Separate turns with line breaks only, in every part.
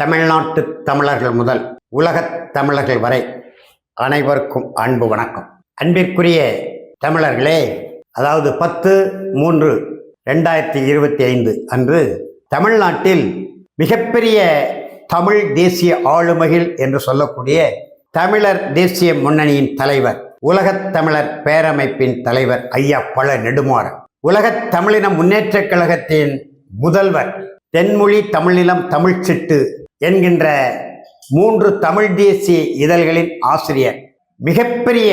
தமிழ்நாட்டு தமிழர்கள் முதல் உலகத் தமிழர்கள் வரை அனைவருக்கும் அன்பு வணக்கம். அன்பிற்குரிய தமிழர்களே அதாவது பத்து மூன்று ரெண்டாயிரத்தி இருபத்தி ஐந்து அன்று தமிழ்நாட்டில் மிகப்பெரிய தமிழ் தேசிய ஆளுமைகள் என்று சொல்லக்கூடிய தமிழர் தேசிய முன்னணியின் தலைவர் உலகத் தமிழர் பேரமைப்பின் தலைவர் ஐயா பழ நெடுமாறன் உலகத் தமிழின முன்னேற்றக் கழகத்தின் முதல்வர் தென்மொழி தமிழிலம் தமிழ்ச்சிட்டு என்கின்ற மூன்று தமிழ் தேசிய இதழ்களின் ஆசிரியர் மிகப்பெரிய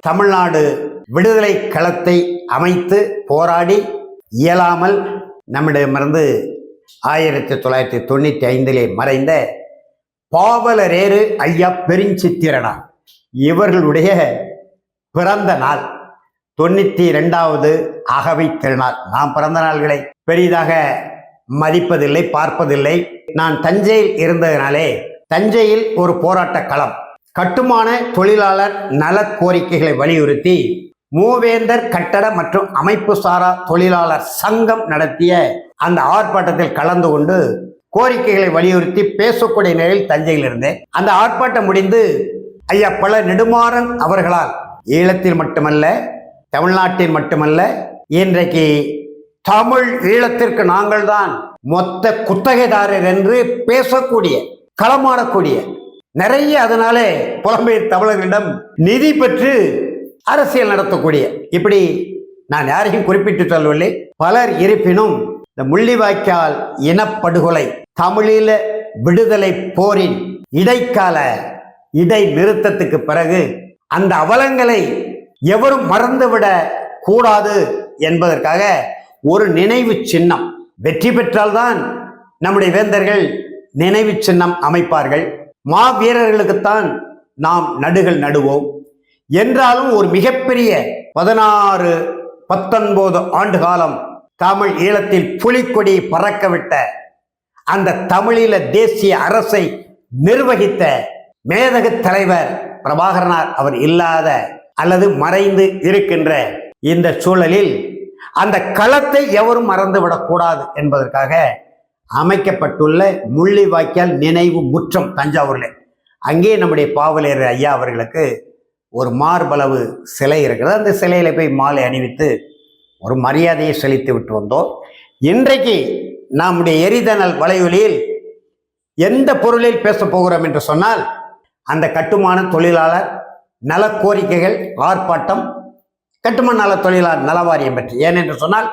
தமிழ்நாடு விடுதலை களத்தை அமைத்து போராடி இயலாமல் நம்மிடமிருந்து ஆயிரத்தி தொள்ளாயிரத்தி தொண்ணூற்றி ஐந்திலே மறைந்த பாவலரேறு ஐயா பெருஞ்சித்திரனார். இவர்களுடைய பிறந்த நாள் தொண்ணூற்றி ரெண்டாவது அகவை திருநாள். நாம் பிறந்த நாள்களை பெரிதாக மதிப்பதில்லை பார்ப்பதில்லை. நான் தஞ்சையில் இருந்ததினாலே தஞ்சையில் ஒரு போராட்ட களம். கட்டுமான தொழிலாளர் நல கோரிக்கைகளை வலியுறுத்தி மூவேந்தர் கட்டட மற்றும் அமைப்பு சாரா தொழிலாளர் சங்கம் நடத்திய அந்த ஆர்ப்பாட்டத்தில் கலந்து கொண்டு கோரிக்கைகளை வலியுறுத்தி பேசக்கூடிய நிலையில் தஞ்சையில் இருந்தேன். அந்த ஆர்ப்பாட்டம் முடிந்து ஐயா பல நெடுமாறன் அவர்களால் ஈழத்தில் மட்டுமல்ல தமிழ்நாட்டில் மட்டுமல்ல இன்றைக்கு தமிழ் ஈழத்திற்கு நாங்கள் தான் மொத்த குத்தகைதாரர் என்று பேசக்கூடிய களமாடக்கூடிய நிறைய அதனாலே புலம்பெயர் தமிழர்களிடம் நிதி பெற்று அரசியல் நடத்தக்கூடிய. இப்படி நான் யாரையும் குறிப்பிட்டு சொல்லவில்லை. பலர் இருப்பினும் இந்த முள்ளிவாய்க்கால் இனப்படுகொலை தமிழீழ விடுதலை போரின் இடைக்கால இடை நிறுத்தத்துக்கு பிறகு அந்த அவலங்களை எவரும் மறந்துவிட கூடாது என்பதற்காக ஒரு நினைவு சின்னம். வெற்றி பெற்றால்தான் நம்முடைய வேந்தர்கள் நினைவு சின்னம் அமைப்பார்கள். மாவீரர்களுக்குத்தான் நாம் நடுகள் நடுவோம். என்றாலும் ஒரு மிகப்பெரிய பதினாறு பத்தொன்பது ஆண்டு காலம் தமிழ் ஈழத்தில் புலிக்கொடி பறக்கவிட்ட அந்த தமிழீழ தேசிய அரசை நிர்வகித்த மேதக தலைவர் பிரபாகரனார் அவர் இல்லாத அல்லது மறைந்து இருக்கின்ற இந்த சூழலில் அந்த களத்தை எவரும் மறந்துவிடக்கூடாது என்பதற்காக அமைக்கப்பட்டுள்ள முள்ளிவாய்க்கால் நினைவு முற்றம் தஞ்சாவூரில். அங்கே நம்முடைய பாவலேறு ஐயா அவர்களுக்கு ஒரு மார்பளவு சிலை இருக்கிறது. அந்த சிலையில போய் மாலை அணிவித்து ஒரு மரியாதையை செலுத்தி விட்டு வந்தோம். இன்றைக்கு நம்முடைய எரிதனல் வலையொலியில் எந்த பொருளில் பேச போகிறோம் என்று சொன்னால் அந்த கட்டுமான தொழிலாளர் நல கோரிக்கைகள் ஆர்ப்பாட்டம் கட்டுமான நல தொழிலாளர் நலவாரியம் பற்றி. ஏனென்று சொன்னால்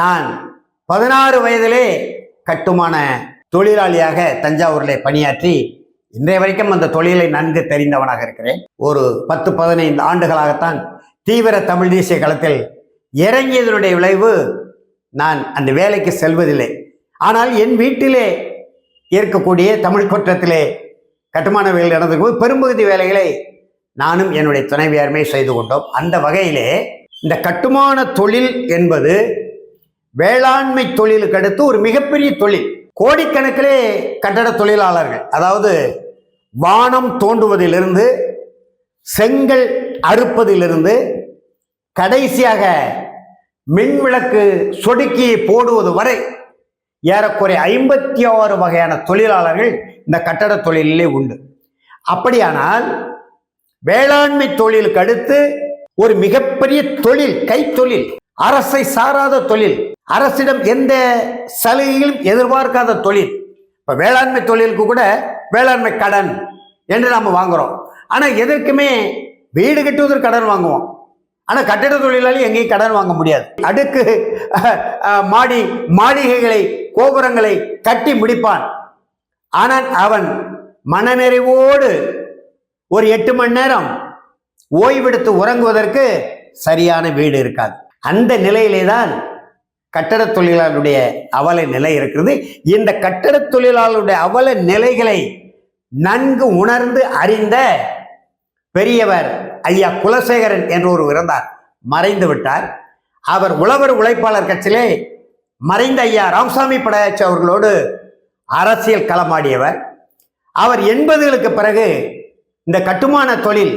நான் பதினாறு வயதிலே கட்டுமான தொழிலாளியாக தஞ்சாவூரிலே பணியாற்றி இன்றைய வரைக்கும் அந்த தொழிலை நன்கு தெரிந்தவனாக இருக்கிறேன். ஒரு பத்து பதினைந்து ஆண்டுகளாகத்தான் தீவிர தமிழ் தேசிய களத்தில் இறங்கியதனுடைய விளைவு நான் அந்த வேலைக்கு செல்வதில்லை. ஆனால் என் வீட்டிலே இருக்கக்கூடிய தமிழ் குற்றத்திலே கட்டுமான வேலை நடந்திருக்கும் பெரும்பகுதி வேலைகளை நானும் என்னுடைய துணைவியாருமே செய்து கொண்டோம். அந்த வகையிலே இந்த கட்டுமான தொழில் என்பது வேளாண்மை தொழிலுக்கு அடுத்து ஒரு மிகப்பெரிய தொழில். கோடிக்கணக்கிலே கட்டட தொழிலாளர்கள் அதாவது வானம் தோண்டுவதிலிருந்து செங்கல் அறுப்பதிலிருந்து கடைசியாக மின்விளக்கு சொடுக்கி போடுவது வரை ஏறக்குறைய ஐம்பத்தி ஆறு வகையான தொழிலாளர்கள் இந்த கட்டட தொழிலிலே உண்டு. அப்படியானால் வேளாண்மை தொழிலுக்கு அடுத்து ஒரு மிகப்பெரிய தொழில் கைத்தொழில் அரசை சாராத தொழில் அரசிடம் எந்த சலுகையிலும் எதிர்பார்க்காத தொழில். இப்போ வேளாண்மை தொழிலுக்கு கூட வேளாண்மை கடன் என்று நாம் வாங்குறோம். ஆனால் எதற்குமே வீடு கட்டுவதற்கு கடன் வாங்குவோம். ஆனால் கட்டிட தொழிலாளி எங்கேயும் கடன் வாங்க முடியாது. அடுக்கு மாடி மாளிகைகளை கோபுரங்களை கட்டி முடிப்பான். ஆனால் அவன் மனநிறைவோடு ஒரு எட்டு மணி நேரம் ஓய்வெடுத்து உறங்குவதற்கு சரியான வீடு இருக்காது. அந்த நிலையிலே தான் கட்டட தொழிலாளருடைய அவல நிலை இருக்கிறது. இந்த கட்டட தொழிலாளருடைய அவல நிலைகளை நன்கு உணர்ந்து அறிந்த பெரியவர் ஐயா குலசேகரன் என்று ஒரு இருந்தார் மறைந்து விட்டார். அவர் உழவர் உழைப்பாளர் கட்சியிலே மறைந்த ஐயா ராமசாமி படையாச்சி அவர்களோடு அரசியல் களமாடியவர். அவர் எண்பதுகளுக்கு பிறகு இந்த கட்டுமான தொழில்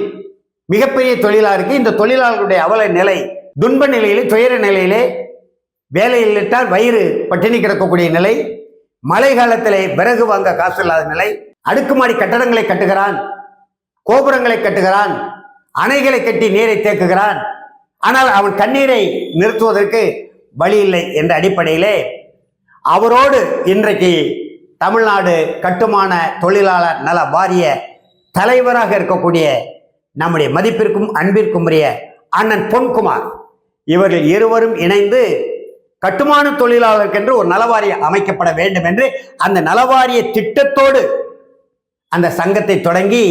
மிகப்பெரிய தொழிலாக இருக்கு. இந்த தொழிலாளர்களுடைய அவல நிலை துன்ப நிலையிலே துயர நிலையிலே வேலையில்லாட்டால் வயிறு பட்டினி கிடக்கக்கூடிய நிலை மழை காலத்திலே விறகு வாங்க காசு இல்லாத நிலை அடுக்குமாடி கட்டடங்களை கட்டுகிறான் கோபுரங்களை கட்டுகிறான் அணைகளை கட்டி நீரை தேக்குகிறான். ஆனால் அவன் கண்ணீரை நிறுத்துவதற்கு வழி இல்லை என்ற அடிப்படையிலே அவரோடு இன்றைக்கு தமிழ்நாடு கட்டுமான தொழிலாளர் நல வாரிய தலைவராக இருக்கக்கூடிய நம்முடைய மதிப்பிற்கும் அன்பிற்கும் உரிய அண்ணன் பொன்குமார். இவர்கள் இருவரும் இணைந்து கட்டுமான தொழிலாளருக்கென்று ஒரு நலவாரியம் அமைக்கப்பட வேண்டும் என்று அந்த நலவாரிய திட்டத்தோடு அந்த சங்கத்தை தொடங்கி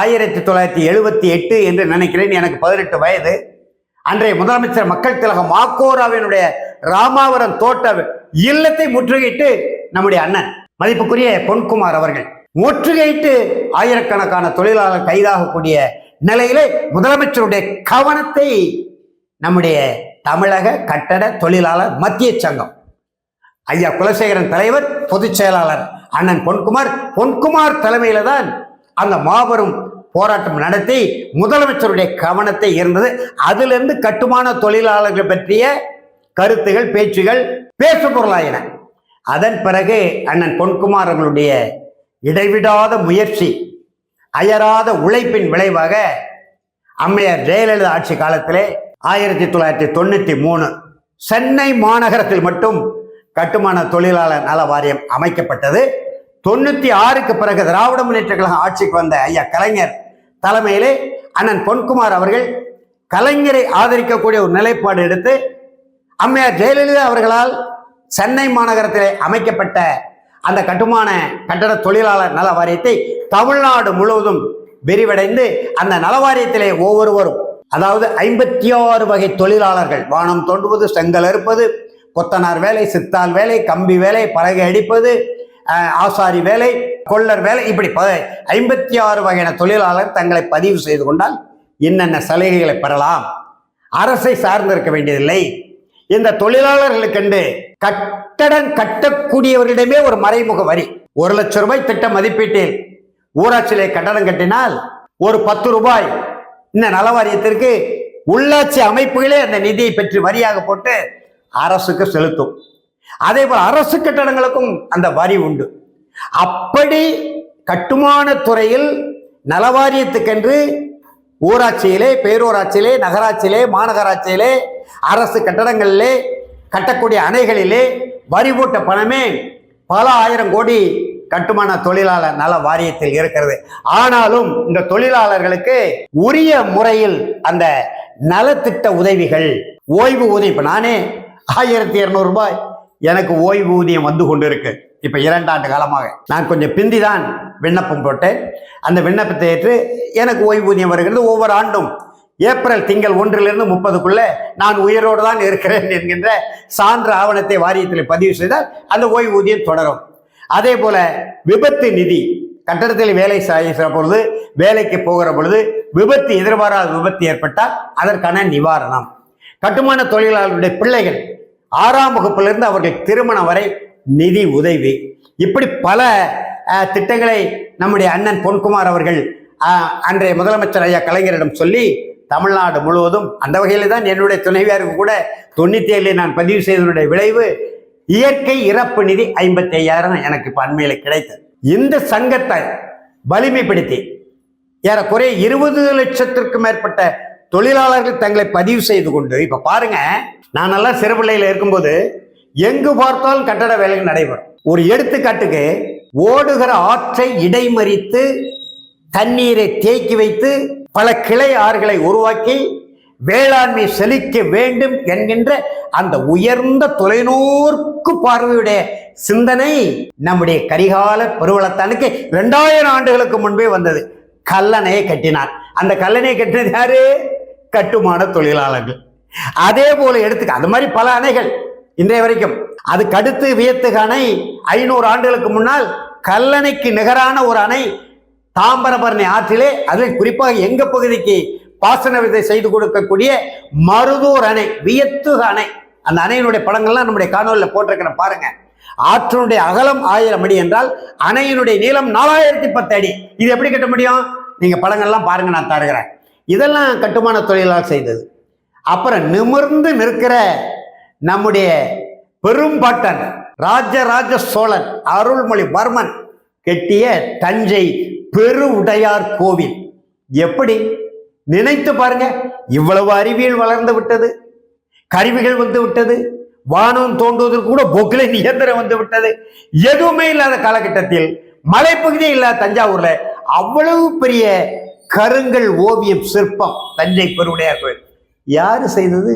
ஆயிரத்தி தொள்ளாயிரத்தி எழுபத்தி எட்டு என்று நினைக்கிறேன். எனக்கு பதினெட்டு வயது. அன்றைய முதலமைச்சர் மக்கள் திலகம் மாக்கோராவினுடைய ராமாவரம் தோட்ட இல்லத்தை முற்றுகையிட்டு நம்முடைய அண்ணன் மதிப்புக்குரிய பொன்குமார் அவர்கள் முற்றுகையிட்டு ஆயிரக்கணக்கான தொழிலாளர் கைதாகக்கூடிய நிலையிலே முதலமைச்சருடைய கவனத்தை நம்முடைய தமிழக கட்டட தொழிலாளர் மத்திய சங்கம். ஐயா குலசேகரன் தலைவர் பொதுச் செயலாளர் அண்ணன் பொன்குமார் பொன்குமார் தலைமையில தான் அந்த மாபெரும் போராட்டம் நடத்தி முதலமைச்சருடைய கவனத்தை இருந்தது அதிலிருந்து கட்டுமான தொழிலாளர்கள் பற்றிய கருத்துகள் பேச்சுகள் பேசு பொருளாயின அதன் பிறகு அண்ணன் பொன்குமார் அவர்களுடைய இடைவிடாத முயற்சி அயராத உழைப்பின் விளைவாக அம்மையார் ஜெயலலிதா ஆட்சி காலத்திலே ஆயிரத்தி தொள்ளாயிரத்தி தொண்ணூத்தி மூணு சென்னை மாநகரத்தில் மட்டும் கட்டுமான தொழிலாளர் நல வாரியம் அமைக்கப்பட்டது. தொண்ணூத்தி ஆறுக்கு பிறகு திராவிட முன்னேற்ற கழகம் ஆட்சிக்கு வந்த ஐயா கலைஞர் தலைமையிலே அண்ணன் பொன்குமார் அவர்கள் கலைஞரை ஆதரிக்கக்கூடிய ஒரு நிலைப்பாடு எடுத்து அம்மையார் ஜெயலலிதா அவர்களால் சென்னை மாநகரத்திலே அமைக்கப்பட்ட அந்த கட்டுமான கட்டட தொழிலாளர் நல வாரியத்தை தமிழ்நாடு முழுவதும் விரிவடைந்து அந்த நல வாரியத்திலே ஒவ்வொருவரும் அதாவது ஐம்பத்தி ஆறு வகை தொழிலாளர்கள் வானம் தோண்டுவது செங்கல் அறுப்பது கொத்தனார் வேலை சித்தால் வேலை கம்பி வேலை பலகை அடிப்பது ஆசாரி வேலை கொள்ளர் வேலை இப்படி ஐம்பத்தி ஆறு வகையான தொழிலாளர் தங்களை பதிவு செய்து கொண்டால் என்னென்ன சலுகைகளை பெறலாம்? அரசை சார்ந்திருக்க வேண்டியதில்லை. இந்த தொழிலாளர்களுக்கென்று கட்டடம் கட்டக்கூடியவர்களிடமே ஒரு மறைமுக வரி. ஒரு லட்சம் ரூபாய் திட்ட மதிப்பீட்டில் ஊராட்சியிலே கட்டடம் கட்டினால் ஒரு பத்து ரூபாய். இந்த நலவாரியத்திற்கு உள்ளாட்சி அமைப்புகளே அந்த நிதியை பெற்று வரியாக போட்டு அரசுக்கு செலுத்தும். அதே போல் அரசு கட்டடங்களுக்கும் அந்த வரி உண்டு. அப்படி கட்டுமான துறையில் நலவாரியத்துக்கென்று ஊராட்சியிலே பேரூராட்சியிலே நகராட்சியிலே மாநகராட்சியிலே அரசு கட்டடங்களிலே கட்டக்கூடிய அணைகளிலே வரி போட்ட பணமே பல ஆயிரம் கோடி கட்டுமான தொழிலாளர் நல வாரியத்தில் இருக்கிறது. ஆனாலும் இந்த தொழிலாளர்களுக்கு உரிய முறையில் அந்த நலத்திட்ட உதவிகள் ஓய்வு ஊதியம். இப்போ நானே ஆயிரத்தி இரநூறுபாய் எனக்கு ஓய்வு ஊதியம் வந்து கொண்டிருக்கு. இப்போ இரண்டாண்டு காலமாக. நான் கொஞ்சம் பிந்தி தான் விண்ணப்பம் போட்டேன். அந்த விண்ணப்பத்தை ஏற்று எனக்கு ஓய்வூதியம் வருகிறது ஒவ்வொரு ஆண்டும். ஏப்ரல் திங்கள் ஒன்றிலிருந்து முப்பதுக்குள்ள நான் உயிரோடு தான் இருக்கிறேன் என்கின்ற சான்று ஆவணத்தை வாரியத்தில் பதிவு செய்தால் அந்த ஓய்வூதியம் தொடரும். அதே போல விபத்து நிதி கட்டடத்தில் வேலை செய்கிற பொழுது வேலைக்கு போகிற பொழுது விபத்து எதிர்பாராத விபத்து ஏற்பட்டால் அதற்கான நிவாரணம். கட்டுமான தொழிலாளர்களுடைய பிள்ளைகள் ஆறாம் வகுப்பிலிருந்து அவர்கள் திருமணம் வரை நிதி உதவி. இப்படி பல திட்டங்களை நம்முடைய அண்ணன் பொன்குமார் அவர்கள் அன்றைய முதலமைச்சர் ஐயா கலைஞரிடம் சொல்லி தமிழ்நாடு முழுவதும் அந்த வகையில் தான் என்னுடைய துணைவியாருக்கு கூட தொண்ணூற்றி ஏழில் நான் பதிவு செய்ததனுடைய விளைவு இயற்கை இறப்பு நிதி ஐம்பத்தி ஐயாயிரம் எனக்கு இப்போ அண்மையில் கிடைத்தது. இந்த சங்கத்தை வலிமைப்படுத்தி ஏறக்குறைய இருபது லட்சத்திற்கும் மேற்பட்ட தொழிலாளர்கள் தங்களை பதிவு செய்து கொண்டு இப்போ பாருங்க நான் நல்லா சிறுபிள்ளையில் இருக்கும்போது எங்கு பார்த்தாலும் கட்டட வேலைகள் நடைபெறும். ஒரு எடுத்துக்காட்டுக்கு ஓடுகிற ஆற்றை இடைமறித்து தண்ணீரை தேக்கி வைத்து பல கிளை ஆறுகளை உருவாக்கி வேளாண்மை செழிக்க வேண்டும் என்கின்ற அந்த உயர்ந்த தொலைநோர்க்கு பார்வையுடைய சிந்தனை நம்முடைய கரிகால பெருவளத்தானுக்கு இரண்டாயிரம் ஆண்டுகளுக்கு முன்பே வந்தது. கல்லணையை கட்டினார் அந்த கல்லணையை கட்டினது யாரு? கட்டுமான தொழிலாளர்கள். அதே போல எடுத்துக்க அது மாதிரி பல அணைகள் இன்றைய வரைக்கும். அதுக்கு அடுத்து வியத்துக அணை ஐநூறு ஆண்டுகளுக்கு முன்னால் கல்லணைக்கு நிகரான ஒரு அணை தாம்பரபரணி ஆற்றிலே அதில் குறிப்பாக எங்க பகுதிக்கு பாசன விதை செய்து கொடுக்கக்கூடிய மருதூர் அணை வியத்துக அணை. அந்த அணையினுடைய படங்கள்லாம் நம்முடைய காணொலியில் போட்டிருக்கிறேன் பாருங்க. ஆற்றினுடைய அகலம் ஆயிரம் அடி என்றால் அணையினுடைய நீளம் நாலாயிரத்தி பத்து அடி. இது எப்படி கட்ட முடியும்? நீங்க படங்கள்லாம் பாருங்க நான் தருகிறேன். இதெல்லாம் கட்டுமான தொழிலாளர் செய்தது. அப்புறம் நிமிர்ந்து நிற்கிற நம்முடைய பெரும்பாட்டன் ராஜராஜ சோழன் அருள்மொழிவர்மன் கெட்டிய தஞ்சை பெரு உடையார் கோவில். எப்படி? நினைத்து பாருங்க. இவ்வளவு அறிவியல் வளர்ந்து விட்டது. கருவிகள் வந்து விட்டது. வானம் தோன்றுவதற்கு கூட பொக்லைன் இயந்திரம் வந்து விட்டது. எதுவுமே இல்லாத காலகட்டத்தில் மலைப்பகுதியே இல்லாத தஞ்சாவூர்ல அவ்வளவு பெரிய கருங்கல் ஓவியம் சிற்பம் தஞ்சை பெருவுடையார் கோவில். யாரு செய்தது?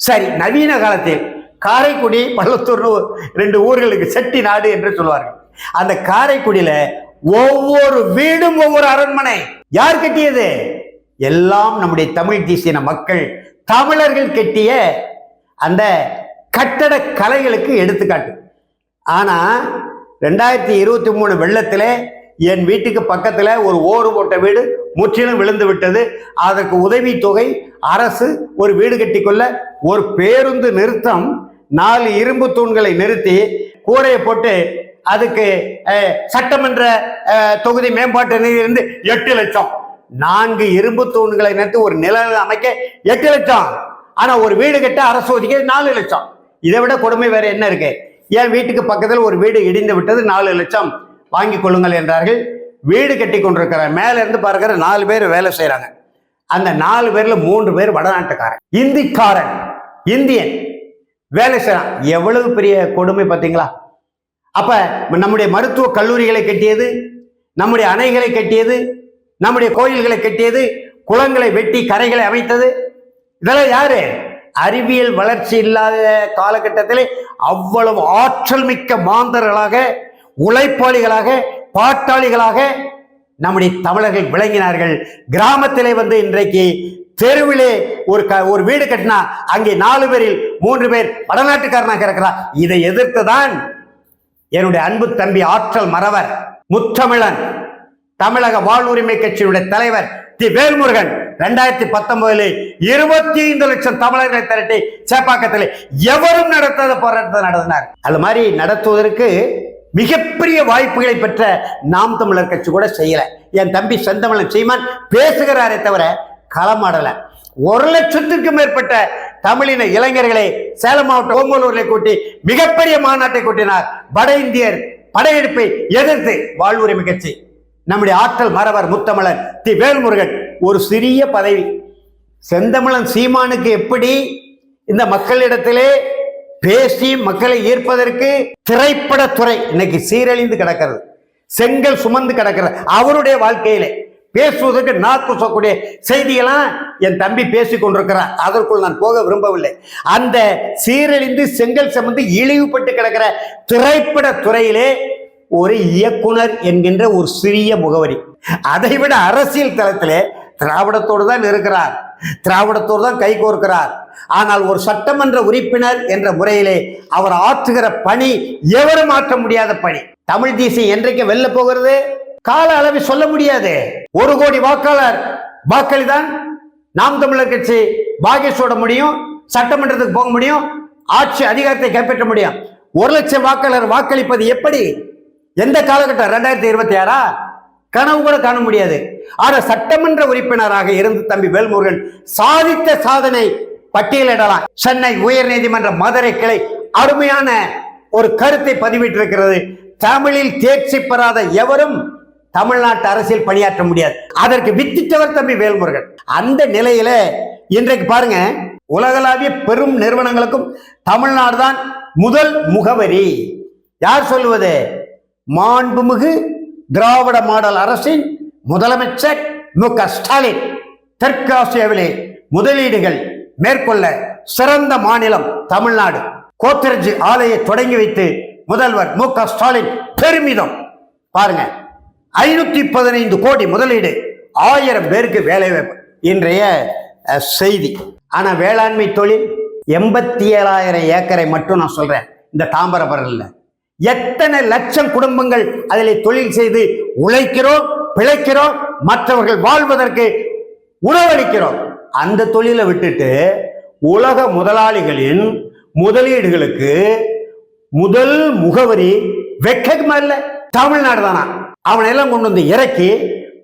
சரி நவீன காலத்தில் காரைக்குடி பள்ளத்தூர்னு ரெண்டு ஊர்களுக்கு செட்டி நாடு என்று சொல்வார்கள். அந்த காரைக்குடியில ஒவ்வொரு வீடும் ஒவ்வொரு அரண்மனை. யார் கட்டியது? எல்லாம் நம்முடைய தமிழ் தேசிய மக்கள் தமிழர்கள் கட்டிய அந்த கட்டட கலைகளுக்கு எடுத்துக்காட்டு. ஆனா ரெண்டாயிரத்தி இருபத்தி மூணு வெள்ளத்துல என் வீட்டுக்கு பக்கத்துல ஒரு ஓடு போட்ட வீடு முற்றிலும் விழுந்து விட்டது. அதற்கு உதவி தொகை அரசு ஒரு வீடு கட்டிக்கொள்ள ஒரு பேருந்து நிறுத்தம் நாலு இரும்பு தூண்களை நிறுத்தி கூரையை போட்டு அதுக்கு சட்டமன்ற தொகுதி மேம்பாட்டு நிதியிலிருந்து எட்டு லட்சம். நான்கு இரும்பு தூண்களை நிறுத்தி ஒரு நிழல் அமைக்க எட்டு லட்சம். ஆனா ஒரு வீடு கட்ட அரசு ஒதுக்கி நாலு லட்சம். இதை விட கொடுமை வேற என்ன இருக்கு? என் வீட்டுக்கு பக்கத்தில் ஒரு வீடு இடிந்து விட்டது நாலு லட்சம்? வாங்கி கொள்ளுங்கள் என்றார்கள். வீடு கட்டி கொண்டிருக்கிற மேல இருந்து பார்க்கிற நாலு பேர் வேலை செய்யறாங்க அந்த நாலு பேர்ல மூன்று பேர் வடநாட்டுக்காரன் இந்திக்காரன் இந்தியன். வேலை செய்யறான் எவ்வளவு பெரிய கொடுமை பார்த்தீங்களா அப்ப நம்முடைய மருத்துவ கல்லூரிகளை கட்டியது நம்முடைய அணைகளை கட்டியது நம்முடைய கோயில்களை கட்டியது குளங்களை வெட்டி கரைகளை அமைத்தது. இதெல்லாம் யாரு? அறிவியல் வளர்ச்சி இல்லாத காலகட்டத்திலே அவ்வளவு ஆற்றல் மிக்க மாந்தர்களாக உழைப்பாளிகளாக பாட்டாளிகளாக நம்முடைய தமிழர்கள் விளங்கினார்கள். கிராமத்திலே வந்து இன்றைக்கு தெருவிலே ஒரு க ஒரு வீடு கட்டினா அங்கே நாலு பேரில் மூன்று பேர் வடநாட்டுக்காரனாக இருக்கிறார். இதை எதிர்த்து தான் என்னுடைய அன்பு தம்பி ஆற்றல் மறவர் முத்தமிழன் தமிழக வாழ்வுரிமை கட்சியினுடைய தலைவர் தி வேல்முருகன் ரெண்டாயிரத்தி பத்தொன்பதுல இருபத்தி ஐந்து லட்சம் தமிழர்களை திரட்டி சேப்பாக்கத்தில் எவரும் நடத்தாத போராட்டத்தை நடத்தினார். அது மாதிரி நடத்துவதற்கு மிகப்பெரிய வாய்ப்புகளை பெற்ற நாம் தமிழர் கட்சி கூட செய்யல. என் தம்பி செந்தமிழன் சீமான் பேசுகிறாரே தவிர களமாடல. ஒரு லட்சத்துக்கும் மேற்பட்ட தமிழின இளைஞர்களை சேலம் மாவட்டம் ஓமலூரில் கூட்டி மிகப்பெரிய மாநாட்டை கூட்டினார். வட இந்தியர் படையெடுப்பை எதிர்த்து வாழ்வுரிமை கட்சி நம்முடைய ஆற்றல் மறவர் முத்தமிழன் தி வேல்முருகன் ஒரு சிறிய பதவி. செந்தமிழன் சீமானுக்கு எப்படி இந்த மக்களிடத்திலே பேசி மக்களை ஈர்ப்பதற்கு திரைப்படத்துறை இன்னைக்கு சீரழிந்து கிடக்கிறது. செங்கல் சுமந்து கிடக்கிறது. அவருடைய வாழ்க்கையிலே பேசுவதற்கு நாக்கு சொல்லக்கூடிய செய்தியெல்லாம் என் தம்பி பேசி கொண்டிருக்கிறார். அதற்குள் நான் போக விரும்பவில்லை. அந்த சீரழிந்து செங்கல் சம்பந்து இழிவுபட்டு கிடக்கிற திரைப்பட துறையிலே ஒரு இயக்குனர் என்கின்ற ஒரு சிறிய முகவரி. அதை விட அரசியல் தளத்திலே திராவிடத்தோடு தான் இருக்கிறார். திராவிடத்தோடு தான் கை கோர்க்கிறார். ஆனால் ஒரு சட்டமன்ற உறுப்பினர் என்ற முறையிலே அவர் ஆற்றுகிற பணி எவரும் மாற்ற முடியாத பணி. தமிழ் தேசியம் என்றைக்கு வெல்ல போகிறது? கால அளவில் சொல்ல முடியாது. ஒரு கோடி வாக்காளர் வாக்களிதான் நாம் தமிழர் கட்சி பாகேஷோட முடியும் சட்டமன்றத்துக்கு போக முடியும் ஆட்சி அதிகாரத்தை கைப்பற்ற முடியும். ஒரு லட்சம் வாக்காளர் வாக்களிப்பது எப்படி? எந்த காலகட்டம்? ரெண்டாயிரத்தி இருபத்தி ஆறா கனவு கூட காண முடியாது. ஆனா சட்டமன்ற உறுப்பினராக இருந்து தம்பி வேல்முருகன் சாதித்த சாதனை பட்டியலிடலாம். சென்னை உயர் நீதிமன்ற மதுரை கிளை அருமையான ஒரு கருத்தை பதிவிட்டிருக்கிறது. தமிழில் தேர்ச்சி பெறாத எவரும் தமிழ்நாட்டு அரசியல் பணியாற்ற முடியாது. அதற்கு வித்திட்டவர் தம்பி வேல்முருகன். அந்த நிலையில இன்றைக்கு பாருங்க உலகளாவிய பெரும் நிறுவனங்களுக்கும் தமிழ்நாடு தான் முதல் முகவரி. யார் சொல்லுவது? மாண்புமிகு திராவிட மாடல் அரசின் முதலமைச்சர் மு க ஸ்டாலின். தெற்காசியாவிலே முதலீடுகள் மேற்கொள்ள சிறந்த மாநிலம் தமிழ்நாடு. கோத்தரஜி ஆலையை தொடங்கி வைத்து முதல்வர் மு க ஸ்டாலின் பெருமிதம். பாருங்க ஐநூத்தி பதினைந்து கோடி முதலீடு ஆயிரம் பேருக்கு வேலை வாய்ப்பு. இன்றைய செய்தி. ஆனா வேளாண்மை தொழில் எண்பத்தி ஏழாயிரம் ஏக்கரை மட்டும் நான் சொல்றேன். இந்த தாம்பரபரல்ல. எத்தனை லட்சம் குடும்பங்கள் அதில் தொழில் செய்து உழைக்கிறோம் பிழைக்கிறோம் மற்றவர்கள் வாழ்வதற்கு உணவளிக்கிறோம். அந்த தொழிலை விட்டுட்டு உலக முதலாளிகளின் முதலீடுகளுக்கு முதல் முகவரி வெக்கமா இல்லை தமிழ்நாடு தானா? அவனை எல்லாம் கொண்டு வந்து இறக்கி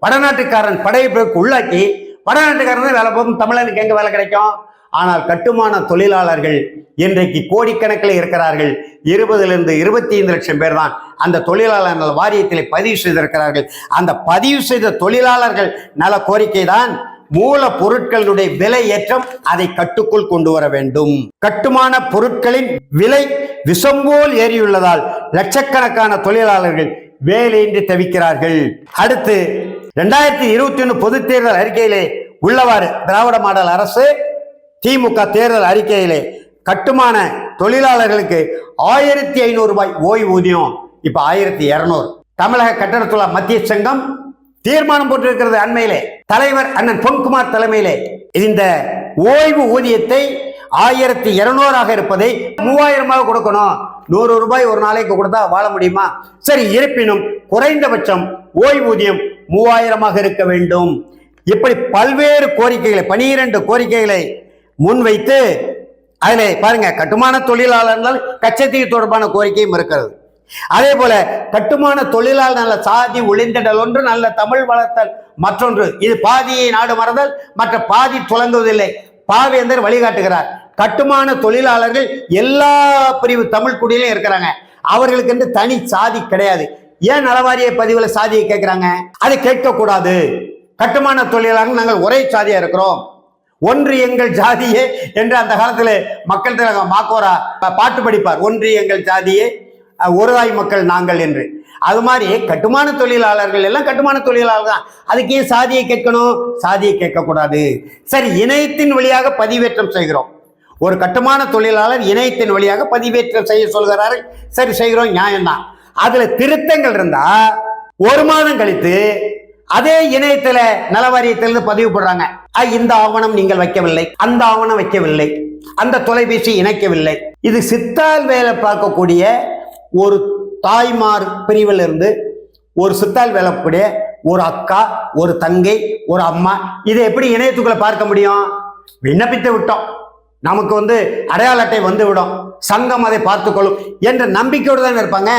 வடநாட்டுக்காரன் படையெடுப்புக்கு உள்ளாக்கி வடநாட்டுக்காரன் தான் வேலை போகும் தமிழனுக்கு எங்கே வேலை கிடைக்கும்? ஆனால் கட்டுமான தொழிலாளர்கள் இன்றைக்கு கோடிக்கணக்கில் இருக்கிறார்கள். இருபதுலேருந்து இருபத்தி ஐந்து லட்சம் பேர் தான் அந்த தொழிலாளர் நல வாரியத்தில் பதிவு செய்திருக்கிறார்கள். அந்த பதிவு செய்த தொழிலாளர்கள் நல கோரிக்கை தான் மூல பொருட்களுடைய விலை ஏற்றம் அதை கட்டுக்குள் கொண்டு வர வேண்டும். கட்டுமான பொருட்களின் விலை விஷம்போல் ஏறியுள்ளதால் லட்சக்கணக்கான தொழிலாளர்கள் வேலையின்றி தவிக்கிறார்கள். அடுத்து ரெண்டாயிரத்தி இருபத்தி ஒன்று பொதுத் தேர்தல் அறிக்கையிலே உள்ளவாறு திராவிட மாடல் அரசு திமுக தேர்தல் அறிக்கையிலே கட்டுமான தொழிலாளர்களுக்கு ஆயிரத்தி ஐநூறு ரூபாய் ஓய்வூதியம். இப்ப ஆயிரத்தி இருநூறு. தமிழக கட்டடத்துள்ள மத்திய சங்கம் தீர்மானம் போட்டிருக்கிறது அண்மையிலே. தலைவர் அண்ணன் பொன்குமார் தலைமையிலே. இந்த ஓய்வு ஊதியத்தை ஆயிரத்தி இருநூறாக இருப்பதை மூவாயிரமாக கொடுக்கணும். நூறு ரூபாய் ஒரு நாளைக்கு கொடுத்தா வாழ முடியுமா? சரி இருப்பினும் குறைந்தபட்சம் ஓய்வூதியம் மூவாயிரமாக இருக்க வேண்டும். இப்படி பல்வேறு கோரிக்கைகளை பனிரெண்டு கோரிக்கைகளை முன்வைத்து அதில் பாருங்க கட்டுமான தொழிலாளர்கள் கச்சத்தீவு தொடர்பான கோரிக்கையும் இருக்கிறது. அதே போல கட்டுமான தொழிலாளர் நல்ல சாதி ஒளிந்திடல் ஒன்று நல்ல தமிழ் வளர்த்தல் மற்றொன்று. இது பாதியை நாடு மறந்தல் மற்ற பாதி தொடங்குவதில்லை பாவேந்தர் வழிகாட்டுகிறார். கட்டுமான தொழிலாளர்கள் எல்லா பிரிவு தமிழ் குடியிலும் இருக்கிறாங்க. அவர்களுக்கு என்று தனி சாதி கிடையாது. ஏன் நலவாரிய பதிவுல சாதியை கேட்கிறாங்க? அதை கேட்கக்கூடாது. கட்டுமான தொழிலாளர்கள் நாங்கள் ஒரே சாதியா இருக்கிறோம். ஒன்று எங்கள் ஜாதியே என்று அந்த காலத்தில் மக்கள் திலகம் மாக்கோரா பா- பாட்டு படிப்பார். ஒன்று எங்கள் ஜாதியே ஒருதாய் மக்கள் நாங்கள் என்று. அது மாதிரி கட்டுமான தொழிலாளர்கள் எல்லாம் கட்டுமான தொழிலாளர் தான். அதுக்கு ஏன் சாதியை கேட்கணும்? சாதியை கேட்கக்கூடாது. சரி இணையத்தின் வழியாக பதிவேற்றம் செய்கிறோம். ஒரு கட்டுமான தொழிலாளர் இணையத்தின் வழியாக பதிவேற்றம் செய்ய சொல்கிறார்கள். சரி செய்கிறோம் நியாயம்தான். அதுல திருத்தங்கள் இருந்தா ஒரு மாதம் கழித்து அதே இணையத்துல நலவாரியத்திலிருந்து பதிவு போடுறாங்க. "ஆ, இந்த ஆவணம் நீங்கள் வைக்கவில்லை அந்த ஆவணம் வைக்கவில்லை அந்த தொலைபேசி இணைக்கவில்லை. இது சித்தால் வேலை பார்க்கக்கூடிய ஒரு தாய்மார் பிரிவில் இருந்து ஒரு சித்தால் வேலை பார்க்கக்கூடிய ஒரு அக்கா ஒரு தங்கை ஒரு அம்மா இதை எப்படி இணையத்துக்குள்ள பார்க்க முடியும்? விண்ணப்பித்து விட்டோம். நமக்கு வந்து அடையாள அட்டை வந்து விடும் சங்கம் அதை பார்த்துக்கொள்ளும். என்ற நம்பிக்கையோடு தான் இருப்பாங்க.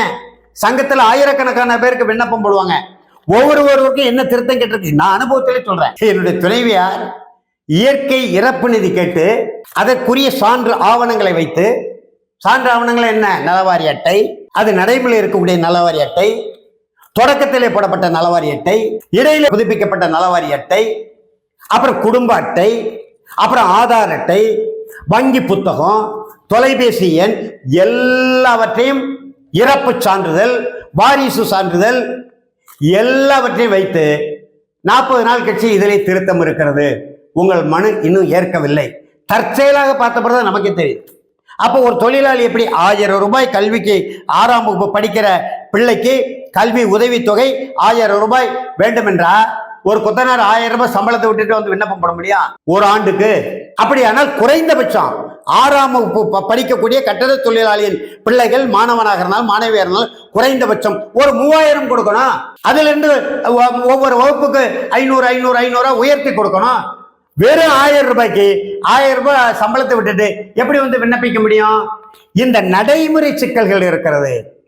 சங்கத்தில் ஆயிரக்கணக்கான பேருக்கு விண்ணப்பம் போடுவாங்க. ஒவ்வொருவருக்கும் என்ன திருத்தம் கேட்டிருக்கு? நான் அனுபவத்திலே சொல்றேன். என்னுடைய துணைவியார் இயற்கை இறப்பு நிதி கேட்டு அதற்குரிய சான்று ஆவணங்களை வைத்து சான்று ஆவணங்கள் என்ன? நலவாரி அட்டை அது நடைமுறையில் இருக்கக்கூடிய நலவாரி அட்டை தொடக்கத்திலே போடப்பட்ட நலவாரி அட்டை இடையில புதுப்பிக்கப்பட்ட நலவாரி அட்டை அப்புறம் குடும்ப அட்டை அப்புறம் ஆதார் அட்டை வங்கி புத்தகம் தொலைபேசி எண் எல்லாவற்றையும் இறப்பு சான்றிதழ் வாரிசு சான்றிதழ் எல்லாவற்றையும் வைத்து நாற்பது நாள் கட்சி இதிலே திருத்தம் இருக்கிறது. உங்கள் மனு இன்னும் ஏற்கவில்லை. தற்செயலாக பார்த்தப்பதான் நமக்கு தெரியும். அப்போ ஒரு தொழிலாளி எப்படி ஆயிரம் ரூபாய் கல்விக்கு ஆறாம் வகுப்பு படிக்கிற பிள்ளைக்கு கல்வி உதவித்தொகை ஆயிரம் ரூபாய் வேண்டுமென்றால் ஒரு கொத்தனார் ஆயிரம் ரூபாய் சம்பளத்தை விட்டுட்டு வந்து விண்ணப்பம் பண்ண முடியும் ஒரு ஆண்டுக்கு. அப்படியானால் குறைந்தபட்சம் ஆறாம் வகுப்பு படிக்கக்கூடிய கட்டட தொழிலாளியின் பிள்ளைகள் மாணவனாக இருந்தால் மாணவியாக இருந்தால் குறைந்தபட்சம் ஒரு மூவாயிரம் கொடுக்கணும். அதுல இருந்து ஒ- ஒவ்வொரு வகுப்புக்கு ஐநூறு ஐநூறு ஐநூறு உயர்த்தி கொடுக்கணும். வெறும் ஆயிரம் ரூபாய்க்கு ஆயிரம் ரூபாய் சம்பளத்தை விட்டுட்டு எப்படி வந்து விண்ணப்பிக்க முடியும்? இந்த நடைமுறை சிக்கல்கள் இருக்கிறது.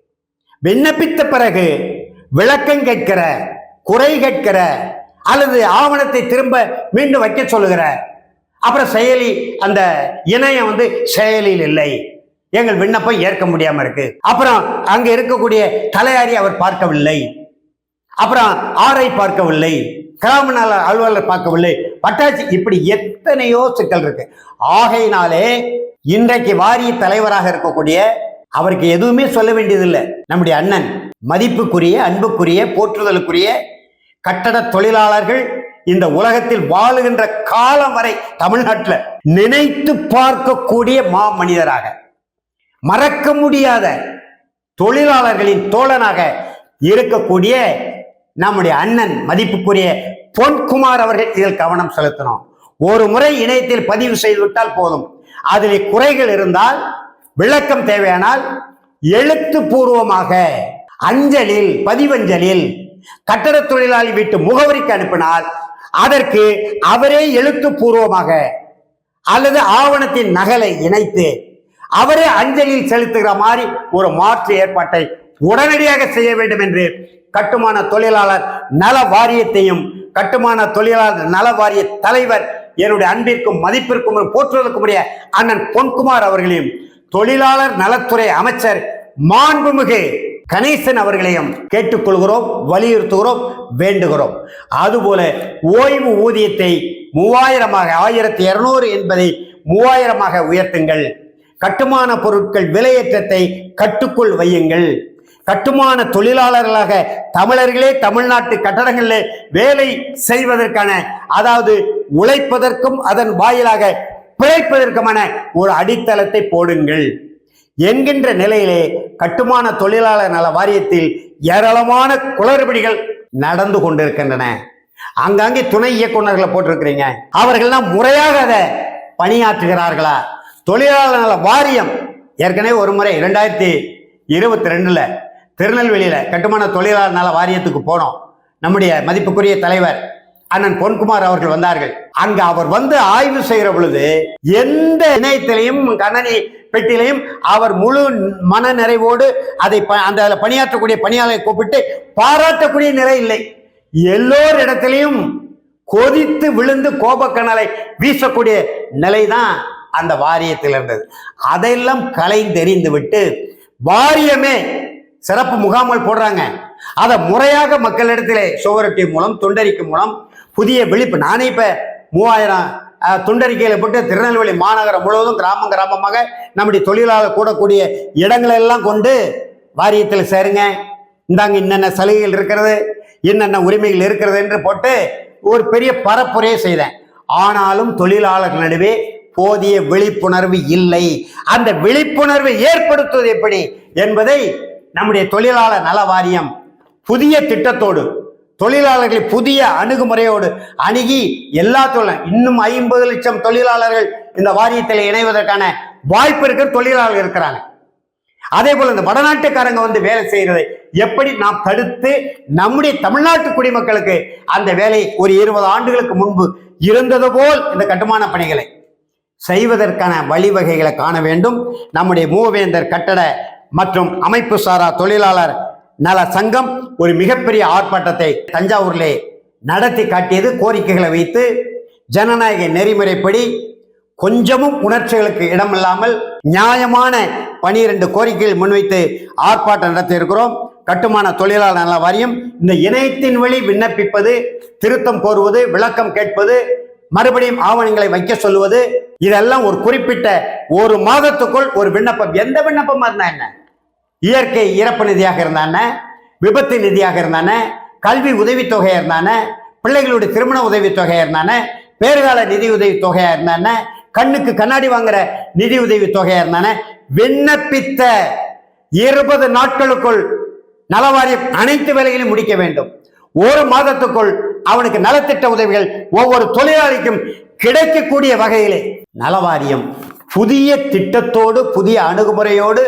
விண்ணப்பித்த பிறகு விளக்கம் கேட்கிற குறை கேட்கிற அல்லது ஆவணத்தை திரும்ப மீண்டும் வைக்க சொல்லுகிற அப்புறம் செயலி அந்த இணையம் வந்து செயலில் இல்லை. எங்கள் விண்ணப்பம் ஏற்க முடியாம இருக்கு. அப்புறம் அங்க இருக்கக்கூடிய தலையாரி அவர் பார்க்கவில்லை. அப்புறம் ஆரை பார்க்கவில்லை. கிராம நல அலுவலர் பார்க்கவில்லை. பட்டாட்சி இப்படி எத்தனையோ சிக்கல் இருக்கு. ஆகையினாலே இன்றைக்கு வாரிய தலைவராக இருக்கக்கூடிய அவருக்கு எதுவுமே சொல்ல வேண்டியதில்லை. நம்முடைய அண்ணன் மதிப்புக்குரிய அன்புக்குரிய போற்றுதலுக்குரிய கட்டட தொழிலாளர்கள் இந்த உலகத்தில் வாழுகின்ற காலம் வரை தமிழ்நாட்டில் நினைத்து பார்க்கக்கூடிய மா மனிதராக மறக்க முடியாத தொழிலாளர்களின் தோழனாக இருக்கக்கூடிய நம்முடைய அண்ணன் மதிப்புக்குரிய பொன்குமார் அவர்கள் இதில் கவனம் செலுத்தணும் ஒரு முறை இணையத்தில் பதிவு செய்துவிட்டால் போதும். அதில் குறைகள் இருந்தால் விளக்கம் தேவையானால் எழுத்துப்பூர்வமாக அஞ்சலில் பதிவஞ்சலில் கட்டட தொழிலாளி வீட்டு முகவரிக்கு அனுப்பினால் அதற்கு அவரே எழுத்துப்பூர்வமாக அல்லது ஆவணத்தின் நகலை இணைத்து அவரே அஞ்சலில் செலுத்துகிற மாதிரி ஒரு மாற்று ஏற்பாட்டை உடனடியாக செய்ய வேண்டும் என்று கட்டுமான தொழிலாளர் நல வாரியத்தையும் கட்டுமான தொழிலாளர் நல வாரிய தலைவர் என்னுடைய அன்பிற்கும் மதிப்பிற்கும் போற்றுவதற்கும் அண்ணன் பொன்குமார் அவர்களையும் தொழிலாளர் நலத்துறை அமைச்சர் மாண்புமிகு கணேசன் அவர்களையும் கேட்டுக்கொள்கிறோம் வலியுறுத்துகிறோம் வேண்டுகிறோம். அதுபோல ஓய்வு ஊதியத்தை மூவாயிரமாக ஆயிரத்தி இருநூறு என்பதை மூவாயிரமாக உயர்த்துங்கள். கட்டுமான பொருட்கள் விலையேற்றத்தை கட்டுக்குள் வையுங்கள். கட்டுமான தொழிலாளர்களாக தமிழர்களே தமிழ்நாட்டு கட்டடங்களில் வேலை செய்வதற்கான அதாவது உழைப்பதற்கும் அதன் வாயிலாக பிழைப்பதற்குமான ஒரு அடித்தளத்தை போடுங்கள். என்கின்ற நிலையிலே கட்டுமான தொழிலாளர் நல வாரியத்தில் ஏராளமான குளறுபடிகள் நடந்து கொண்டிருக்கின்றன. அங்கங்கே துணை இயக்குநர்களை போட்டிருக்கிறீங்க. அவர்கள்லாம் முறையாக அதை பணியாற்றுகிறார்களா? தொழிலாளர் நல வாரியம் ஏற்கனவே ஒரு முறை ரெண்டாயிரத்தி இருபத்தி ரெண்டுல திருநெல்வேலியில கட்டுமான தொழிலாளர் நல வாரியத்துக்கு போனோம். நம்முடைய மதிப்புக்குரிய தலைவர் அண்ணன் பொன்குமார் அவர்கள் வந்தார்கள். அங்கு அவர் வந்து ஆய்வு செய்கிற பொழுது எந்த இணையத்திலையும் கணனி பெட்டிலையும் அவர் முழு மன நிறைவோடு அதை ப- அந்த பணியாற்றக்கூடிய பணியாளரை கூப்பிட்டு பாராட்டக்கூடிய நிலை இல்லை. எல்லோரிடத்திலையும் கொதித்து விழுந்து கோபக்கணலை வீசக்கூடிய நிலைதான் அந்த வாரியத்தில் இருந்தது. அதையெல்லாம் கலைந்தெறிந்து விட்டு வாரியமே சிறப்பு முகாம்கள் போடுறாங்க. அதை முறையாக மக்களிடத்திலே சுவரொட்டி மூலம் தொண்டரிக்கு மூலம் புதிய விழிப்பு. நானே இப்ப மூவாயிரம் துண்டறிக்கையில் போட்டு திருநெல்வேலி மாநகரம் முழுவதும் கிராமம் கிராமமாக நம்முடைய தொழிலாளர் கூடக்கூடிய இடங்களை எல்லாம் கொண்டு வாரியத்தில் சேருங்க. இந்தாங்க என்னென்ன சலுகைகள் இருக்கிறது என்னென்ன உரிமைகள் இருக்கிறது என்று போட்டு ஒரு பெரிய பரப்புரையை செய்தேன். ஆனாலும் தொழிலாளர்கள் நடுவே போதிய விழிப்புணர்வு இல்லை. அந்த விழிப்புணர்வை ஏற்படுத்துவது எப்படி என்பதை நம்முடைய தொழிலாளர் நல வாரியம் புதிய திட்டத்தோடு தொழிலாளர்களை புதிய அணுகுமுறையோடு அணுகி எல்லா தொழில் இன்னும் ஐம்பது லட்சம் தொழிலாளர்கள் இந்த வாரியத்தில் இணைவதற்கான வாய்ப்பு இருக்கிற தொழிலாளர்கள் இருக்கிறாங்க. அதே போல இந்த வடநாட்டுக்காரங்க வந்து வேலை செய்யறதை எப்படி நாம் தடுத்து நம்முடைய தமிழ்நாட்டு குடிமக்களுக்கு அந்த வேலை ஒரு இருபது ஆண்டுகளுக்கு முன்பு இருந்தது போல் இந்த கட்டுமான பணிகளை செய்வதற்கான வழிவகைகளை காண வேண்டும். நம்முடைய மூவேந்தர் கட்டட மற்றும் அமைப்பு சாரா தொழிலாளர் நல சங்கம் ஒரு மிகப்பெரிய ஆர்ப்பாட்டத்தை தஞ்சாவூரிலே நடத்தி காட்டியது கோரிக்கைகளை வைத்து ஜனநாயக நெறிமுறைப்படி கொஞ்சமும் உணர்ச்சிகளுக்கு இடமில்லாமல் நியாயமான பனிரெண்டு கோரிக்கைகள் முன்வைத்து ஆர்ப்பாட்டம் நடத்தியிருக்கிறோம். கட்டுமான தொழிலாளர் நல வாரியம் இந்த இணையத்தின் வழி விண்ணப்பிப்பது திருத்தம் கோருவது விளக்கம் கேட்பது மறுபடியும் ஆவணங்களை வைக்க சொல்லுவது இதெல்லாம் ஒரு குறிப்பிட்ட ஒரு மாதத்துக்குள் ஒரு விண்ணப்பம். எந்த விண்ணப்பமா இருந்தா என்ன? இயற்கை இறப்பு நிதியாக இருந்தானே விபத்து நிதியாக இருந்தானே கல்வி உதவித்தொகையாக இருந்தானே பிள்ளைகளுடைய திருமண உதவித்தொகையாக இருந்தானே பேறுகால நிதி உதவி தொகையாக இருந்தானே கண்ணுக்கு கண்ணாடி வாங்குற நிதி உதவி தொகையாக இருந்தானே விண்ணப்பித்த இருபது நாட்களுக்குள் நலவாரியம் அனைத்து வேலைகளையும் முடிக்க வேண்டும். ஒரு மாதத்துக்குள் அவனுக்கு நலத்திட்ட உதவிகள் ஒவ்வொரு தொழிலாளிக்கும் கிடைக்கக்கூடிய வகையிலே. நலவாரியம் புதிய திட்டத்தோடு புதிய அணுகுமுறையோடு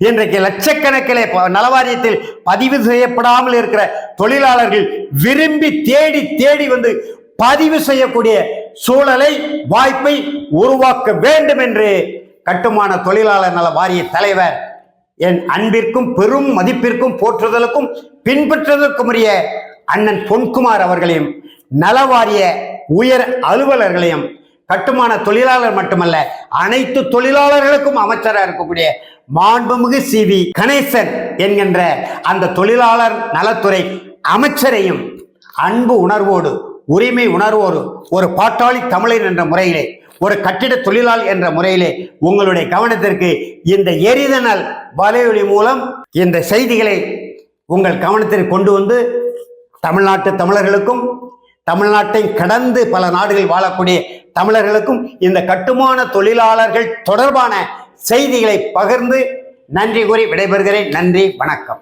இன்றைக்கு லட்சக்கணக்கிலே நலவாரியத்தில் பதிவு செய்யப்படாமல் இருக்கிற தொழிலாளர்கள் விரும்பி தேடி தேடி வந்து பதிவு செய்யக்கூடிய சூழலை வாய்ப்பை உருவாக்க வேண்டும் என்று கட்டுமான தொழிலாளர் நல வாரிய தலைவர் என் அன்பிற்கும் பெரும் மதிப்பிற்கும் போற்றுதலுக்கும் பின்பற்றுவதற்கும் உரிய அண்ணன் பொன்குமார் அவர்களையும் நலவாரிய உயர் அலுவலர்களையும் கட்டுமான தொழிலாளர் மட்டுமல்ல அனைத்து தொழிலாளர்களுக்கும் அமைச்சராக இருக்கக்கூடிய மாண்புமிகு சி வி கணேசன் என்கின்ற அந்த தொழிலாளர் நலத்துறை அமைச்சரையும் அன்பு உணர்வோடு உரிமை உணர்வோடு ஒரு பாட்டாளி தமிழர் என்ற முறையிலே ஒரு கட்டிட தொழிலாளி என்ற முறையிலே உங்களுடைய கவனத்திற்கு இந்த எரிதனல் வலையொலி மூலம் இந்த செய்திகளை உங்கள் கவனத்திற்கு கொண்டு வந்து தமிழ்நாட்டு தமிழர்களுக்கும் தமிழ்நாட்டை கடந்து பல நாடுகள் வாழக்கூடிய தமிழர்களுக்கும் இந்த கட்டுமான தொழிலாளர்கள் தொடர்பான செய்திகளை பகிர்ந்து நன்றி கூறி விடைபெறுகிறேன். நன்றி வணக்கம்.